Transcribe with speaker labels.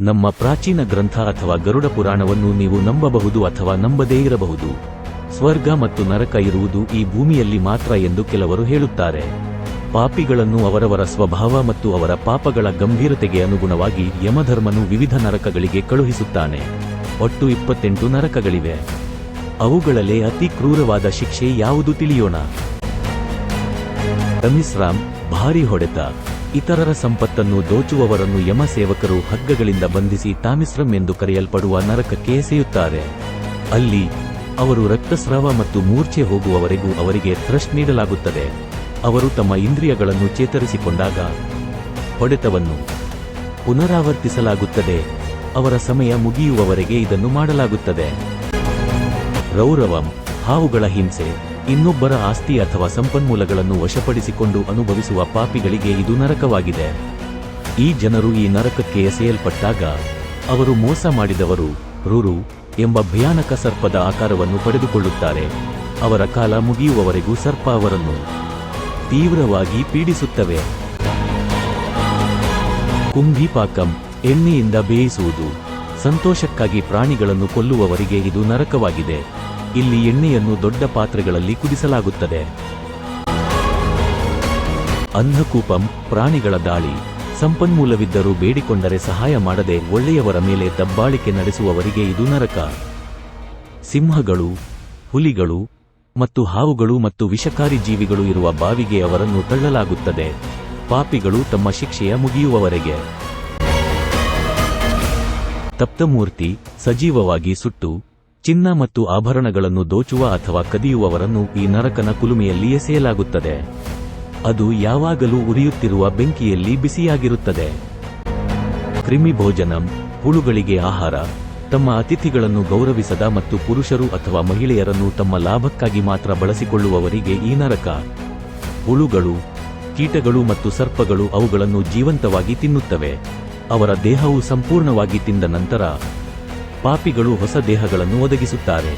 Speaker 1: ನಮ್ಮ ಪ್ರಾಚೀನ ಗ್ರಂಥ ಅಥವಾ ಗರುಡ ಪುರಾಣವನ್ನು ನೀವು ನಂಬಬಹುದು ಅಥವಾ ನಂಬದೇ ಇರಬಹುದು. ಸ್ವರ್ಗ ಮತ್ತು ನರಕ ಇರುವುದು ಈ ಭೂಮಿಯಲ್ಲಿ ಮಾತ್ರ ಎಂದು ಕೆಲವರು ಹೇಳುತ್ತಾರೆ. ಪಾಪಿಗಳನ್ನು ಅವರವರ ಸ್ವಭಾವ ಮತ್ತು ಅವರ ಪಾಪಗಳ ಗಂಭೀರತೆಗೆ ಅನುಗುಣವಾಗಿ ಯಮಧರ್ಮನು ವಿವಿಧ ನರಕಗಳಿಗೆ ಕಳುಹಿಸುತ್ತಾನೆ. ಒಟ್ಟು ಇಪ್ಪತ್ತೆಂಟು ನರಕಗಳಿವೆ. ಅವುಗಳಲ್ಲೇ ಅತಿ ಕ್ರೂರವಾದ ಶಿಕ್ಷೆ ಯಾವುದು ತಿಳಿಯೋಣ? ರಮಿಸ್ರಾಮ್ ಭಾರಿ ಹೊಡೆತ. ಇತರರ ಸಂಪತ್ತನ್ನು ದೋಚುವವರನ್ನು ಯಮ ಸೇವಕರು ಹಗ್ಗಗಳಿಂದ ಬಂಧಿಸಿ ತಾಮಿಸ್ರಂ ಎಂದು ಕರೆಯಲ್ಪಡುವ ನರಕಕ್ಕೆ ಎಸೆಯುತ್ತಾರೆ. ಅಲ್ಲಿ ಅವರು ರಕ್ತಸ್ರಾವ ಮತ್ತು ಮೂರ್ಛೆ ಹೋಗುವವರೆಗೂ ಅವರಿಗೆ ಥ್ರಸ್ಟ್ ನೀಡಲಾಗುತ್ತದೆ. ಅವರು ತಮ್ಮ ಇಂದ್ರಿಯಗಳನ್ನು ಚೇತರಿಸಿಕೊಂಡಾಗ ಹೊಡೆತವನ್ನು ಪುನರಾವರ್ತಿಸಲಾಗುತ್ತದೆ. ಅವರ ಸಮಯ ಮುಗಿಯುವವರೆಗೆ ಇದನ್ನು ಮಾಡಲಾಗುತ್ತದೆ. ರೌರವಂ ಹಾವುಗಳ ಹಿಂಸೆ, ಇನ್ನೊಬ್ಬರ ಆಸ್ತಿ ಅಥವಾ ಸಂಪನ್ಮೂಲಗಳನ್ನು ವಶಪಡಿಸಿಕೊಂಡು ಅನುಭವಿಸುವ ಪಾಪಿಗಳಿಗೆ ಇದು ನರಕವಾಗಿದೆ. ಈ ಜನರು ಈ ನರಕಕ್ಕೆ ಎಸೆಯಲ್ಪಟ್ಟಾಗ, ಅವರು ಮೋಸ ಮಾಡಿದವರು ರುರು ಎಂಬ ಭಯಾನಕ ಸರ್ಪದ ಆಕಾರವನ್ನು ಪಡೆದುಕೊಳ್ಳುತ್ತಾರೆ. ಅವರ ಕಾಲ ಮುಗಿಯುವವರೆಗೂ ಸರ್ಪ ಅವರನ್ನು ತೀವ್ರವಾಗಿ ಪೀಡಿಸುತ್ತವೆ. ಕುಂಭಿಪಾಕಂ, ಎಣ್ಣೆಯಿಂದ ಬೇಯಿಸುವುದು, ಸಂತೋಷಕ್ಕಾಗಿ ಪ್ರಾಣಿಗಳನ್ನು ಕೊಲ್ಲುವವರಿಗೆ ಇದು ನರಕವಾಗಿದೆ. ಇಲ್ಲಿ ಎಣ್ಣೆಯನ್ನು ದೊಡ್ಡ ಪಾತ್ರೆಗಳಲ್ಲಿ ಕುದಿಸಲಾಗುತ್ತದೆ. ಅಂಧಕೂಪಂ, ಪ್ರಾಣಿಗಳ ದಾಳಿ. ಸಂಪನ್ಮೂಲವಿದ್ದರೂ ಬೇಡಿಕೊಂಡರೆ ಸಹಾಯ ಮಾಡದೆ ಒಳ್ಳೆಯವರ ಮೇಲೆ ದಬ್ಬಾಳಿಕೆ ನಡೆಸುವವರಿಗೆ ಇದು ನರಕ. ಸಿಂಹಗಳು, ಹುಲಿಗಳು ಮತ್ತು ಹಾವುಗಳು ಮತ್ತು ವಿಷಕಾರಿ ಜೀವಿಗಳು ಇರುವ ಬಾವಿಗೆ ಅವರನ್ನು ತಳ್ಳಲಾಗುತ್ತದೆ. ಪಾಪಿಗಳು ತಮ್ಮ ಶಿಕ್ಷೆಯ ಮುಗಿಯುವವರೆಗೆ. ತಪ್ತಮೂರ್ತಿ, ಸಜೀವವಾಗಿ ಸುಟ್ಟು ಚಿನ್ನ ಮತ್ತು ಆಭರಣಗಳನ್ನು ದೋಚುವ ಅಥವಾ ಕದಿಯುವವರನ್ನು ಈ ನರಕನ ಕುಲುಮೆಯಲ್ಲಿ ಎಸೆಯಲಾಗುತ್ತದೆ ಅದು ಯಾವಾಗಲೂ ಉರಿಯುತ್ತಿರುವ ಬೆಂಕಿಯಲ್ಲಿ ಬಿಸಿಯಾಗಿರುತ್ತದೆ. ಕ್ರಿಮಿ ಭೋಜನಂ ಹುಳುಗಳಿಗೆ ಆಹಾರ, ತಮ್ಮ ಅತಿಥಿಗಳನ್ನು ಗೌರವಿಸದ ಮತ್ತು ಪುರುಷರು ಅಥವಾ ಮಹಿಳೆಯರನ್ನು ತಮ್ಮ ಲಾಭಕ್ಕಾಗಿ ಮಾತ್ರ ಬಳಸಿಕೊಳ್ಳುವವರಿಗೆ ಈ ನರಕ. ಹುಳುಗಳು, ಕೀಟಗಳು ಮತ್ತು ಸರ್ಪಗಳು ಅವುಗಳನ್ನು ಜೀವಂತವಾಗಿ ತಿನ್ನುತ್ತವೆ. ಅವರ ದೇಹವು ಸಂಪೂರ್ಣವಾಗಿ ತಿಂದ ನಂತರ ಪಾಪಿಗಳು ಹೊಸ ದೇಹಗಳನ್ನು ಒದಗಿಸುತ್ತಾರೆ.